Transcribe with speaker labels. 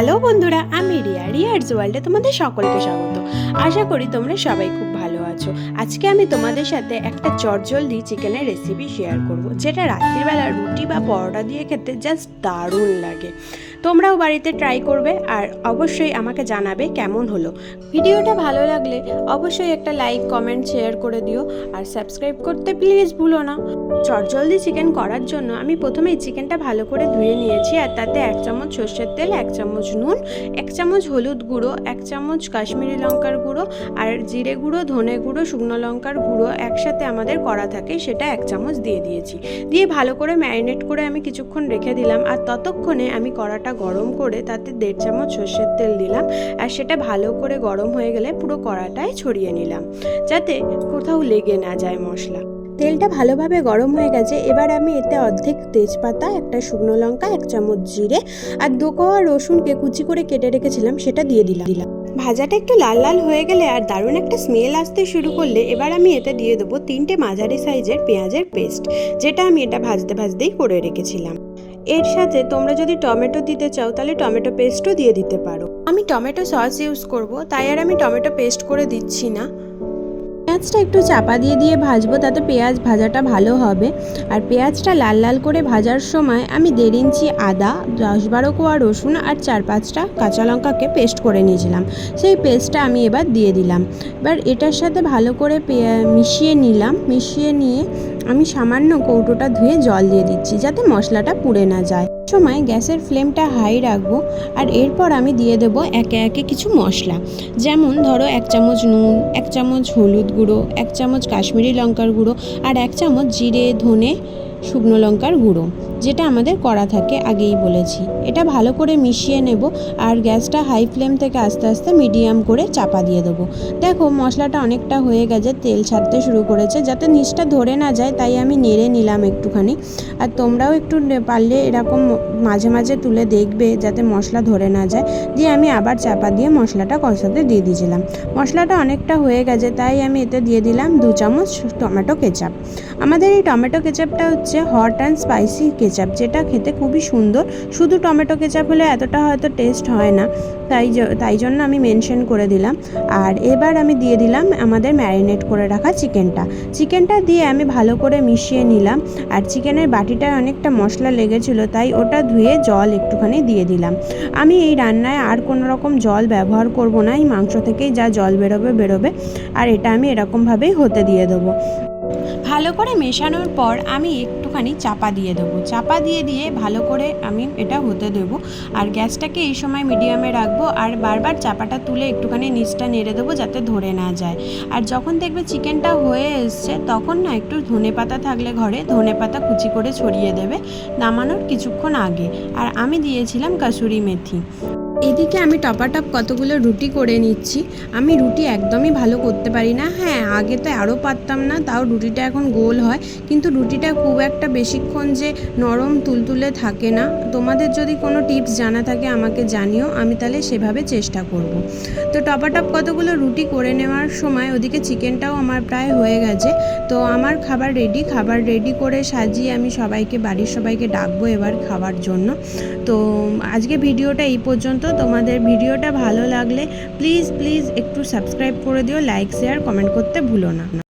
Speaker 1: Hello বন্ধুরা, আমি রিয়া। রিয়ার্স ওয়ার্ল্ডে তোমাদের সকলকে স্বাগত। আশা করি তোমরা সবাই খুব ভালো আছো। আজকে আমি তোমাদের সাথে একটা চটজলদি চিকেনের রেসিপি শেয়ার করব, যেটা রাত্রিবেলা রুটি বা পরোটা দিয়ে খেতে জাস্ট দারুণ লাগে। তোমরাও বাড়িতে ট্রাই করবে আর অবশ্যই আমাকে জানাবে কেমন হলো। ভিডিওটা ভালো লাগলে অবশ্যই একটা লাইক কমেন্ট শেয়ার করে দিও আর সাবস্ক্রাইব করতে প্লিজ ভুলো না। চটজলদি চিকেন করার জন্য আমি প্রথমেই চিকেনটা ভালো করে ধুয়ে নিয়েছি আর তাতে এক চামচ সর্ষের তেল, এক চামচ নুন, এক চামচ হলুদ গুঁড়ো, এক চামচ কাশ্মীরি লঙ্কার গুঁড়ো আর জিরে গুঁড়ো, ধনে গুঁড়ো, শুকনো লঙ্কার গুঁড়ো একসাথে আমাদের করা থাকে সেটা এক চামচ দিয়ে দিয়েছি। দিয়ে ভালো করে ম্যারিনেট করে আমি কিছুক্ষণ রেখে দিলাম আর ততক্ষণে আমি কড়াটা গরম করে তাতে দেড় চামচ সর্ষের তেল দিলাম আর সেটা ভালো করে গরম হয়ে গেলে পুরো কড়াটায় ছড়িয়ে নিলাম, যাতে কোথাও লেগে না যায় মশলা। তেলটা ভালোভাবে গরম হয়ে গেছে, এবার আমি এতে অর্ধেক তেজপাতা, একটা শুকনো লঙ্কা, এক চামচ জিরে আর দু কোয়া রসুনকে কুচি করে কেটে রেখেছিলাম, সেটা দিয়ে দিলাম দিলাম। ভাজাটা একটু লাল লাল হয়ে গেলে আর দারুণ একটা স্মেল আসতে শুরু করলে এবার আমি এতে দিয়ে দেবো তিনটে মাঝারি সাইজের পেঁয়াজের পেস্ট, যেটা আমি এটা ভাজতে ভাজতেই করে রেখেছিলাম। এর সাথে তোমরা যদি টমেটো দিতে চাও, তাহলে টমেটো পেস্টও দিয়ে দিতে পারো। আমি টমেটো সস ইউজ করব, তাই আর আমি টমেটো পেস্ট করে দিচ্ছি না। পেঁয়াজটা একটু চাপা দিয়ে দিয়ে ভাজবো, তাতে পেঁয়াজ ভাজাটা ভালো হবে। আর পেঁয়াজটা লাল লাল করে ভাজার সময় আমি দেড় ইঞ্চি আদা, দশ বারো কোয়া রসুন আর চার পাঁচটা কাঁচা লঙ্কাকে পেস্ট করে নিয়েছিলাম। সেই পেস্টটা আমি এবার দিয়ে দিলাম। এবার এটার সাথে ভালো করে মিশিয়ে নিলাম। মিশিয়ে নিয়ে আমি সামান্য কৌটোটা ধুয়ে জল দিয়ে দিচ্ছি, যাতে মশলাটা পুড়ে না যায়। সময় গ্যাসের ফ্লেমটা হাই রাখব আর এরপর আমি দিয়ে দেবো একে একে কিছু মশলা। যেমন ধরো এক চামচ নুন, এক চামচ হলুদ গুঁড়ো এক চামচ কাশ্মীরি লঙ্কার গুঁড়ো আর এক চামচ জিরে ধনে শুকনো লঙ্কার গুঁড়ো। যেটা আমাদের করা থাকে, আগেই বলেছি। এটা ভালো করে মিশিয়ে নেব আর গ্যাসটা হাই ফ্লেম থেকে আস্তে আস্তে মিডিয়াম করে চাপা দিয়ে দেবো। দেখো, মশলাটা অনেকটা হয়ে গেছে, তেল ছাড়তে শুরু করেছে। যাতে নিচটা ধরে না যায়, তাই আমি নেড়ে নিলাম একটুখানি। আর তোমরাও একটু পারলে এরকম মাঝে মাঝে তুলে দেখবে, যাতে মশলা ধরে না যায়। দিয়ে আমি আবার চাপা দিয়ে মশলাটা কষাতে দিয়ে দিয়েছিলাম। মশলাটা অনেকটা হয়ে গেছে, তাই আমি এতে দিয়ে দিলাম দু চামচ টমেটো কেচাপ। আমাদের এই টমেটো কেচাপটা হচ্ছে হট অ্যান্ড স্পাইসি কেচাপ। যেটা খেতে খুবই সুন্দর। শুধু টমেটো কেচাপ হলে এতটা হয়তো টেস্ট হয় না। তাই তাই জন্য আমি মেনশন করে দিলাম। আর এবার আমি দিয়ে দিলাম আমাদের ম্যারিনেট করে রাখা চিকেনটা চিকেনটা দিয়ে আমি ভালো করে মিশিয়ে নিলাম। আর চিকেনের বাটিটায় অনেকটা মশলা লেগেছিলো, তাই ওটা ধুয়ে জল একটুখানি দিয়ে দিলাম। আমি এই রান্নায় আর কোনো রকম জল ব্যবহার করব না। এই মাংস থেকেই যা জল বেরোবে বেরোবে। আর এটা আমি এরকমভাবেই হতে দিয়ে দেবো। ভালো করে মেশানোর পর আমি একটুখানি চাপা দিয়ে দেবো। চাপা দিয়ে দিয়ে ভালো করে আমি এটা হতে দেবো। আর গ্যাসটাকে এই সময় মিডিয়ামে রাখব আর বারবার চাপাটা তুলে একটুখানি নিচটা নেড়ে দেবো যাতে ধরে না যায়। আর যখন দেখবে চিকেনটা হয়ে এসছে, তখন না একটু ধনে পাতা থাকলে ঘরে ধনে পাতা কুচি করে ছড়িয়ে দেবে নামানোর কিছুক্ষণ আগে। আর আমি দিয়েছিলাম কাসুরি মেথি। এদিকে আমি টপাটপ কতগুলো রুটি করে নিচ্ছি। আমি রুটি একদমই ভালো করতে পারি না। হ্যাঁ আগে তো আরও পারতাম না, তাও রুটিটা এখন গোল হয়। কিন্তু রুটিটা খুব একটা বেশিক্ষণ যে নরম তুলতুলে থাকে না। তোমাদের যদি কোনো টিপস জানা থাকে আমাকে জানিও, আমি তাহলে সেভাবে চেষ্টা করব। তো টপাটপ কতগুলো রুটি করে নেওয়ার সময় ওদিকে চিকেনটাও আমার প্রায় হয়ে গেছে। তো আমার খাবার রেডি খাবার রেডি করে সাজিয়ে আমি সবাইকে, বাড়ির সবাইকে ডাকবো এবার খাওয়ার জন্য। তো আজকে ভিডিওটা এই পর্যন্ত। তোমাদের ভিডিওটা ভালো লাগলে প্লিজ প্লিজ একটু সাবস্ক্রাইব করে দিও লাইক শেয়ার কমেন্ট করতে ভুলো না।